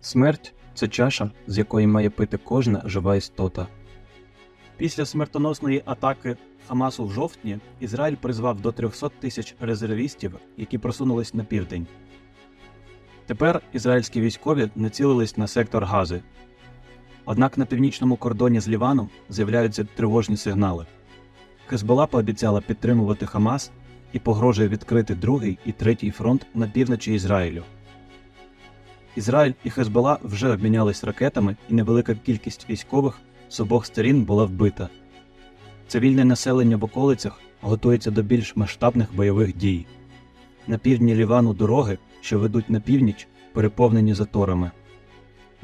Смерть це чаша, з якої має пити кожна жива істота. Після смертоносної атаки Хамасу в жовтні Ізраїль призвав до 300 тисяч резервістів, які просунулись на південь. Тепер ізраїльські військові націлились на сектор Гази. Однак на північному кордоні з Ліваном з'являються тривожні сигнали. Хезбола пообіцяла підтримувати Хамас і погрожує відкрити другий і третій фронт на півночі Ізраїлю. Ізраїль і Хезбола вже обмінялись ракетами, і невелика кількість військових з обох сторін була вбита. Цивільне населення в околицях готується до більш масштабних бойових дій. На півдні Лівану дороги, що ведуть на північ, переповнені заторами.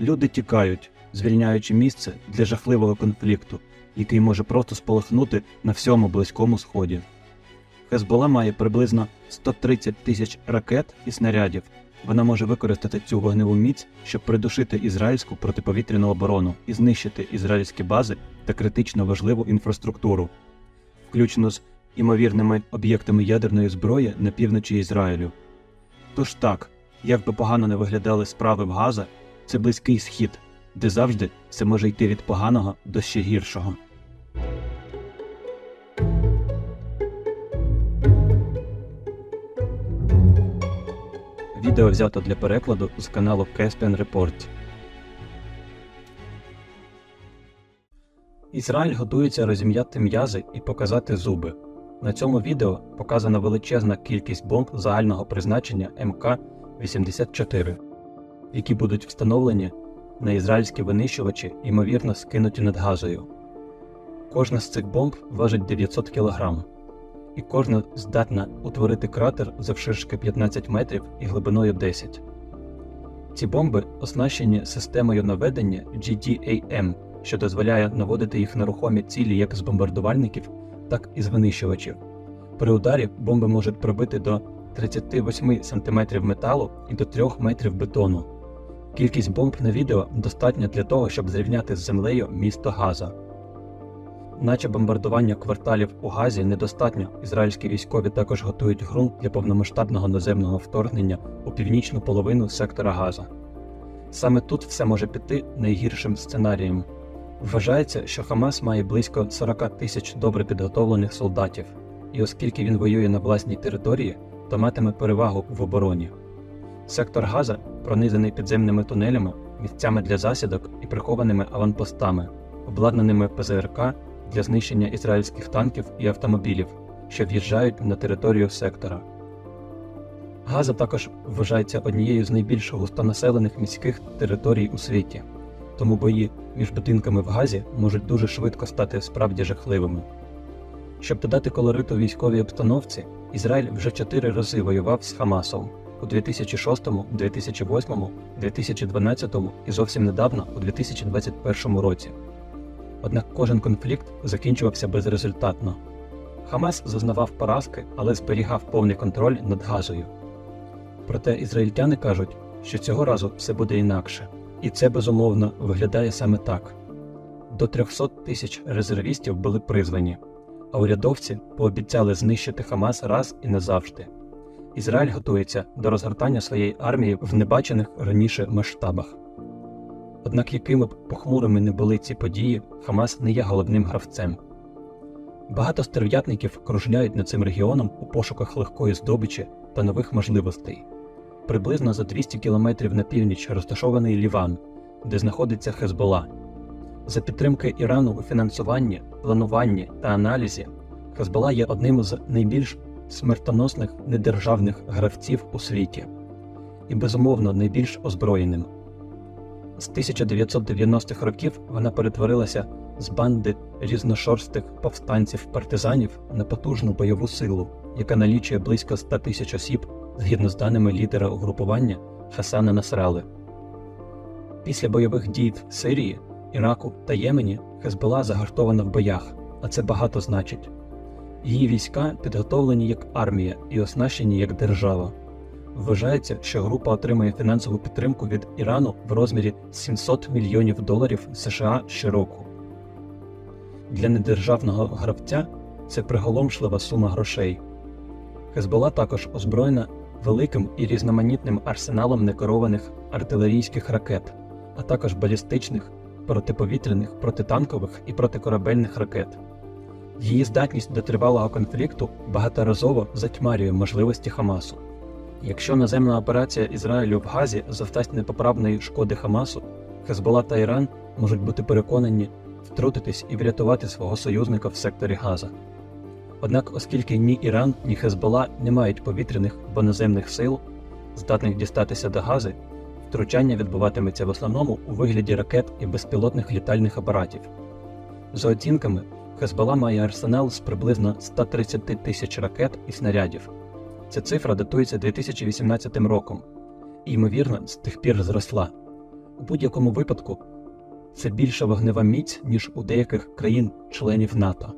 Люди тікають, звільняючи місце для жахливого конфлікту, який може просто сполохнути на всьому близькому сході. Хезбола має приблизно 130 тисяч ракет і снарядів. Вона може використати цю вогневу міць, щоб придушити ізраїльську протиповітряну оборону і знищити ізраїльські бази та критично важливу інфраструктуру, включно з імовірними об'єктами ядерної зброї на півночі Ізраїлю. Тож так, як би погано не виглядали справи в Газа, це близький схід, де завжди все може йти від поганого до ще гіршого. Відео взято для перекладу з каналу Caspian Report. Ізраїль готується розім'яти м'язи і показати зуби. На цьому відео показана величезна кількість бомб загального призначення МК-84, які будуть встановлені на ізраїльські винищувачі, ймовірно, скинуті над газою. Кожна з цих бомб важить 900 кг, і кожна здатна утворити кратер завширшки 15 метрів і глибиною 10. Ці бомби оснащені системою наведення GDAM, що дозволяє наводити їх на рухомі цілі як з бомбардувальників, так і з винищувачів. При ударі бомби можуть пробити до 38 см металу і до 3 метрів бетону. Кількість бомб на відео достатня для того, щоб зрівняти з землею місто Газа. Наче бомбардування кварталів у Газі недостатньо, ізраїльські військові також готують ґрунт для повномасштабного наземного вторгнення у північну половину сектора Газа. Саме тут все може піти найгіршим сценарієм. Вважається, що Хамас має близько 40 тисяч добре підготовлених солдатів, і оскільки він воює на власній території, то матиме перевагу в обороні. Сектор Газа пронизаний підземними тунелями, місцями для засідок і прихованими аванпостами, обладнаними ПЗРК для знищення ізраїльських танків і автомобілів, що в'їжджають на територію сектора. Газа також вважається однією з найбільш густонаселених міських територій у світі, тому бої між будинками в Газі можуть дуже швидко стати справді жахливими. Щоб додати колориту військовій обстановці, Ізраїль вже чотири рази воював з Хамасом у 2006, 2008, 2012 і зовсім недавно у 2021 році. Однак кожен конфлікт закінчувався безрезультатно. Хамас зазнавав поразки, але зберігав повний контроль над Газою. Проте ізраїльтяни кажуть, що цього разу все буде інакше, і це безумовно виглядає саме так: до 300 тисяч резервістів були призвані, а урядовці пообіцяли знищити Хамас раз і назавжди. Ізраїль готується до розгортання своєї армії в небачених раніше масштабах. Однак, якими б похмурими не були ці події, Хамас не є головним гравцем. Багато стерв'ятників кружляють над цим регіоном у пошуках легкої здобичі та нових можливостей. Приблизно за 200 кілометрів на північ розташований Ліван, де знаходиться Хезбола. За підтримки Ірану у фінансуванні, плануванні та аналізі, Хезбола є одним з найбільш смертоносних недержавних гравців у світі і, безумовно, найбільш озброєним. З 1990-х років вона перетворилася з банди різношорстих повстанців-партизанів на потужну бойову силу, яка налічує близько 100 тисяч осіб згідно з даними лідера угрупування Хасана Насрали. Після бойових дій в Сирії, Іраку та Ємені Хезбола загартована в боях, а це багато значить. Її війська підготовлені як армія і оснащені як держава. Вважається, що група отримує фінансову підтримку від Ірану в розмірі 700 мільйонів доларів США щороку. Для недержавного гравця це приголомшлива сума грошей. Хезбола також озброєна великим і різноманітним арсеналом некерованих артилерійських ракет, а також балістичних, протиповітряних, протитанкових і протикорабельних ракет. Її здатність до тривалого конфлікту багаторазово затьмарює можливості Хамасу. Якщо наземна операція Ізраїлю в Газі завдасть непоправної шкоди Хамасу, Хезбола та Іран можуть бути переконані втрутитись і врятувати свого союзника в секторі Газа. Однак, оскільки ні Іран, ні Хезбола не мають повітряних або наземних сил, здатних дістатися до Гази, втручання відбуватиметься в основному у вигляді ракет і безпілотних літальних апаратів. За оцінками, Хезбола має арсенал з приблизно 130 тисяч ракет і снарядів. Ця цифра датується 2018 роком і, ймовірно, з тих пір зросла. У будь-якому випадку це більша вогнева міць, ніж у деяких країн-членів НАТО.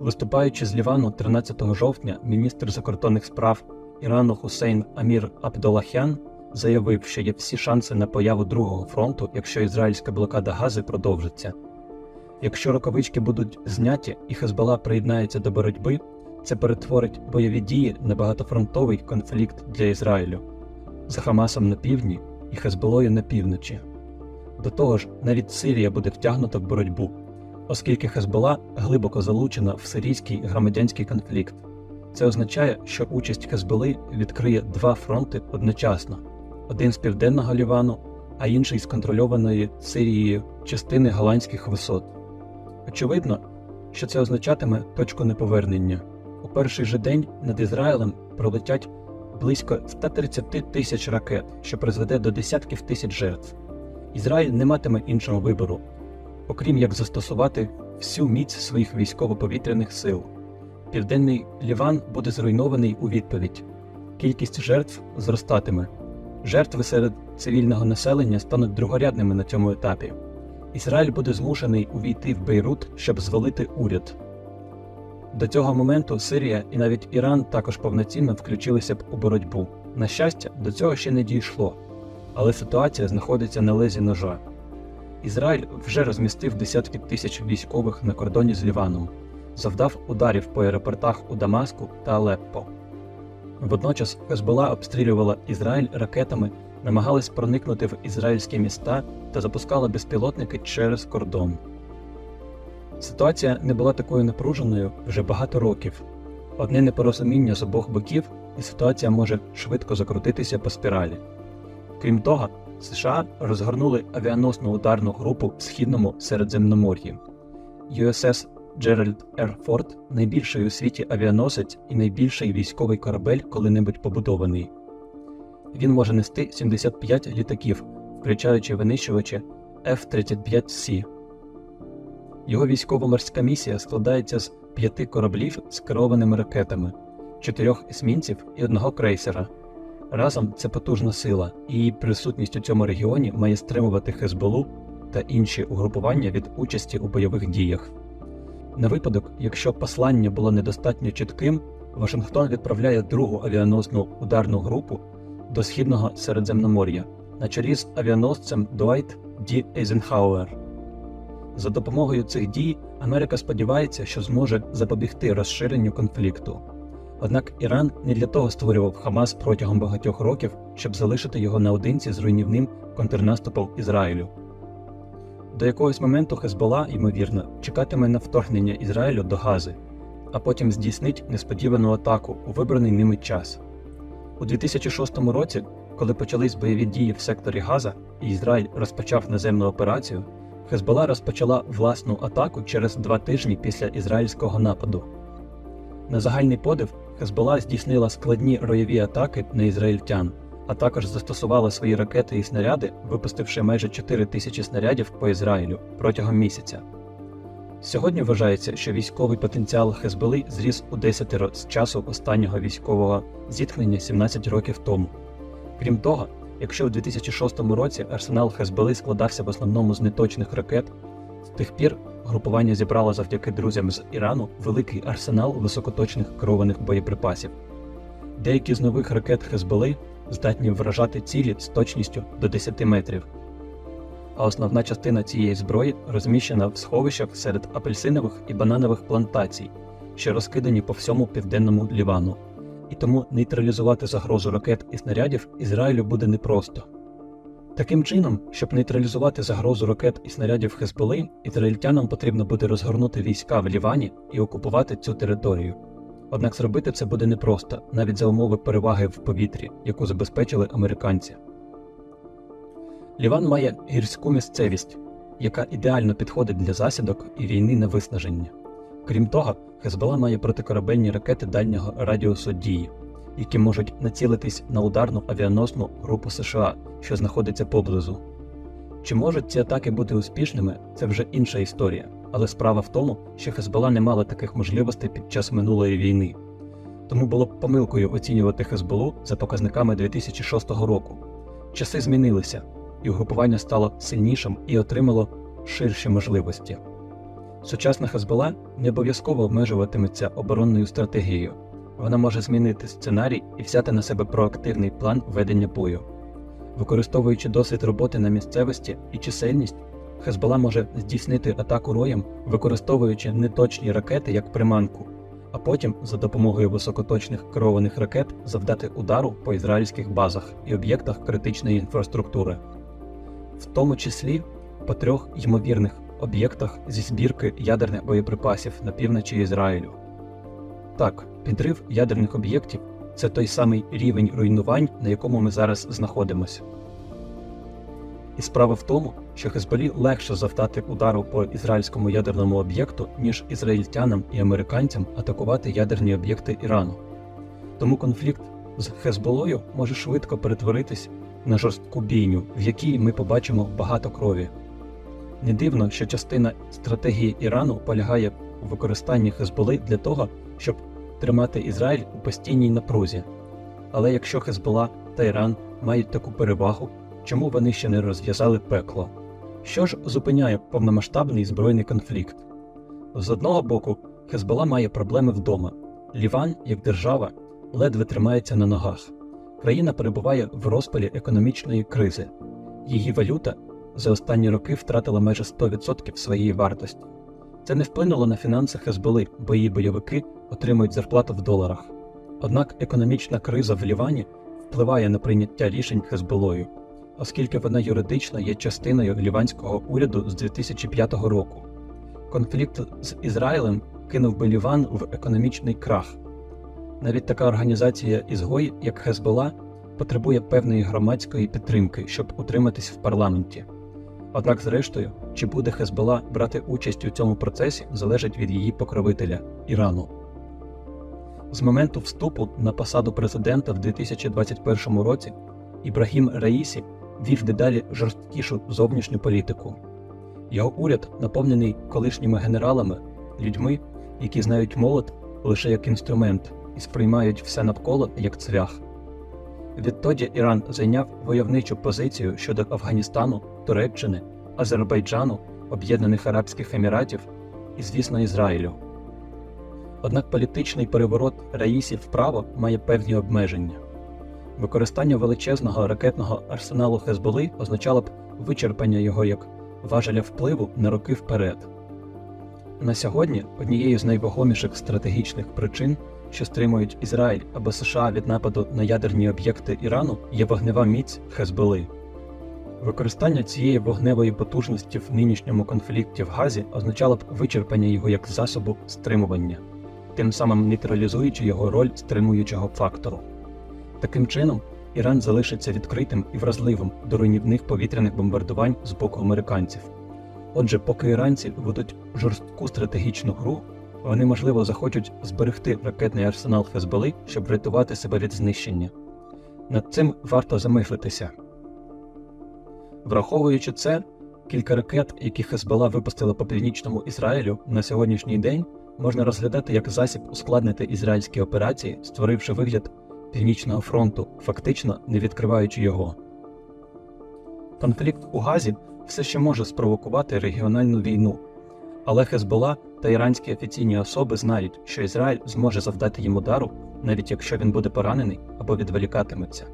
Виступаючи з Лівану 13 жовтня, міністр закордонних справ Ірану Хусейн Амір Абдолахян заявив, що є всі шанси на появу другого фронту, якщо ізраїльська блокада Гази продовжиться. Якщо рукавички будуть зняті і Хезбола приєднається до боротьби, це перетворить бойові дії на багатофронтовий конфлікт для Ізраїлю з Хамасом на півдні і Хезболою на півночі. До того ж, навіть Сирія буде втягнута в боротьбу, оскільки Хезбола глибоко залучена в сирійський громадянський конфлікт. Це означає, що участь Хезболи відкриє два фронти одночасно: один з південного Лівану, а інший з контрольованої Сирією частини голландських висот. Очевидно, що це означатиме точку неповернення. У перший же день над Ізраїлем пролетять близько 130 тисяч ракет, що призведе до десятків тисяч жертв. Ізраїль не матиме іншого вибору, окрім як застосувати всю міць своїх військово-повітряних сил. Південний Ліван буде зруйнований у відповідь. Кількість жертв зростатиме. Жертви серед цивільного населення стануть другорядними на цьому етапі. Ізраїль буде змушений увійти в Бейрут, щоб звалити уряд. До цього моменту Сирія і навіть Іран також повноцінно включилися б у боротьбу. На щастя, до цього ще не дійшло, але ситуація знаходиться на лезі ножа. Ізраїль вже розмістив десятки тисяч військових на кордоні з Ліваном, завдав ударів по аеропортах у Дамаску та Алеппо. Водночас Хезбола обстрілювала Ізраїль ракетами, намагалась проникнути в ізраїльські міста та запускала безпілотники через кордон. Ситуація не була такою напруженою вже багато років. Одне непорозуміння з обох боків, і ситуація може швидко закрутитися по спіралі. Крім того, США розгорнули авіаносну ударну групу в східному Середземномор'ї. USS Джеральд Р. Форд найбільший у світі авіаносець і найбільший військовий корабель коли-небудь побудований. Він може нести 75 літаків, включаючи винищувачі F-35C. Його військово-морська місія складається з п'яти кораблів з керованими ракетами, чотирьох есмінців і одного крейсера. Разом це потужна сила, і її присутність у цьому регіоні має стримувати Хезболу та інші угрупування від участі у бойових діях. На випадок, якщо послання було недостатньо чітким, Вашингтон відправляє другу авіаносну ударну групу до східного Середземномор'я на чолі з авіаносцем Дуайт Ді Ейзенхауер. За допомогою цих дій Америка сподівається, що зможе запобігти розширенню конфлікту. Однак Іран не для того створював Хамас протягом багатьох років, щоб залишити його наодинці з руйнівним контрнаступом Ізраїлю. До якогось моменту Хезбола, ймовірно, чекатиме на вторгнення Ізраїлю до Гази, а потім здійснить несподівану атаку у вибраний ними час. У 2006 році, коли почались бойові дії в секторі Газа і Ізраїль розпочав наземну операцію, Хезбола розпочала власну атаку через два тижні після ізраїльського нападу. На загальний подив Хезбола здійснила складні роєві атаки на ізраїльтян, а також застосувала свої ракети і снаряди, випустивши майже 4 тисячі снарядів по Ізраїлю протягом місяця. Сьогодні вважається, що військовий потенціал Хезболи зріс у десятеро з часу останнього військового зіткнення 17 років тому. Крім того, якщо в 2006 році арсенал Хезболи складався в основному з неточних ракет, з тих пір групування зібрало завдяки друзям з Ірану великий арсенал високоточних керованих боєприпасів. Деякі з нових ракет Хезболи здатні вражати цілі з точністю до 10 метрів. А основна частина цієї зброї розміщена в сховищах серед апельсинових і бананових плантацій, що розкидані по всьому південному Лівану. І тому нейтралізувати загрозу ракет і снарядів Ізраїлю буде непросто. Таким чином, щоб нейтралізувати загрозу ракет і снарядів Хезболи, ізраїльтянам потрібно буде розгорнути війська в Лівані і окупувати цю територію. Однак зробити це буде непросто, навіть за умови переваги в повітрі, яку забезпечили американці. Ліван має гірську місцевість, яка ідеально підходить для засідок і війни на виснаження. Крім того, Хезбола має протикорабельні ракети дальнього радіусу дії, які можуть націлитись на ударну авіаносну групу США, що знаходиться поблизу. Чи можуть ці атаки бути успішними, це вже інша історія, але справа в тому, що Хезбола не мала таких можливостей під час минулої війни. Тому було б помилкою оцінювати Хезболу за показниками 2006 року. Часи змінилися, і угрупування стало сильнішим і отримало ширші можливості. Сучасна Хезбола не обов'язково обмежуватиметься оборонною стратегією. Вона може змінити сценарій і взяти на себе проактивний план ведення бою. Використовуючи досвід роботи на місцевості і чисельність, Хезбола може здійснити атаку роєм, використовуючи неточні ракети як приманку, а потім за допомогою високоточних керованих ракет завдати удару по ізраїльських базах і об'єктах критичної інфраструктури, в тому числі по трьох ймовірних об'єктах зі збірки ядерних боєприпасів на півночі Ізраїлю. Так, підрив ядерних об'єктів це той самий рівень руйнувань, на якому ми зараз знаходимося. І справа в тому, що Хезболі легше завдати удару по ізраїльському ядерному об'єкту, ніж ізраїльтянам і американцям атакувати ядерні об'єкти Ірану. Тому конфлікт з Хезболою може швидко перетворитись на жорстку бійню, в якій ми побачимо багато крові. Не дивно, що частина стратегії Ірану полягає у використанні Хезболи для того, щоб тримати Ізраїль у постійній напрузі. Але якщо Хезбола та Іран мають таку перевагу, чому вони ще не розв'язали пекло? Що ж зупиняє повномасштабний збройний конфлікт? З одного боку, Хезбола має проблеми вдома. Ліван, як держава, ледве тримається на ногах. Країна перебуває в розпалі економічної кризи. Її валюта за останні роки втратила майже 100% своєї вартості. Це не вплинуло на фінанси Хезболи, бо її бойовики отримують зарплату в доларах. Однак економічна криза в Лівані впливає на прийняття рішень Хезболою, оскільки вона юридично є частиною ліванського уряду з 2005 року. Конфлікт з Ізраїлем кинув би Ліван в економічний крах. Навіть така організація ізгой, як Хезбола, потребує певної громадської підтримки, щоб утриматись в парламенті. Однак, зрештою, чи буде Хезбола брати участь у цьому процесі, залежить від її покровителя Ірану. З моменту вступу на посаду президента в 2021 році Ібрагім Раїсі вів дедалі жорсткішу зовнішню політику. Його уряд наповнений колишніми генералами, людьми, які знають молот лише як інструмент і сприймають все навколо як цвях. Відтоді Іран зайняв войовничу позицію щодо Афганістану, Туреччини, Азербайджану, Об'єднаних Арабських Еміратів і, звісно, Ізраїлю. Однак політичний переворот Раїсів вправо має певні обмеження. Використання величезного ракетного арсеналу Хезболи означало б вичерпання його як важеля впливу на роки вперед. На сьогодні однією з найвагоміших стратегічних причин, що стримують Ізраїль або США від нападу на ядерні об'єкти Ірану, є вогнева міць Хезболи. Використання цієї вогневої потужності в нинішньому конфлікті в Газі означало б вичерпання його як засобу стримування, тим самим нейтралізуючи його роль стримуючого фактору. Таким чином, Іран залишиться відкритим і вразливим до руйнівних повітряних бомбардувань з боку американців. Отже, поки іранці ведуть жорстку стратегічну гру, вони, можливо, захочуть зберегти ракетний арсенал Хезболи, щоб врятувати себе від знищення. Над цим варто замислитися. Враховуючи це, кілька ракет, які Хезбола випустила по північному Ізраїлю на сьогоднішній день, можна розглядати як засіб ускладнити ізраїльські операції, створивши вигляд Північного фронту, фактично не відкриваючи його. Конфлікт у Газі все ще може спровокувати регіональну війну, але Хезбола та іранські офіційні особи знають, що Ізраїль зможе завдати їм удару, навіть якщо він буде поранений або відволікатиметься.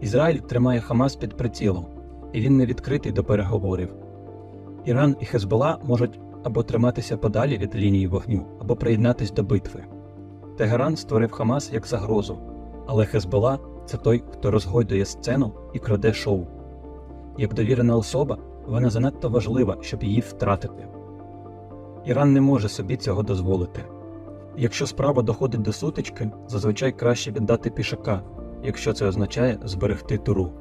Ізраїль тримає Хамас під прицілом, і він не відкритий до переговорів. Іран і Хезбола можуть або триматися подалі від лінії вогню, або приєднатись до битви. Тегеран створив Хамас як загрозу, але Хезбола це той, хто розгойдує сцену і краде шоу. Як довірена особа, вона занадто важлива, щоб її втратити. Іран не може собі цього дозволити. Якщо справа доходить до сутички, зазвичай краще віддати пішака, якщо це означає зберегти туру.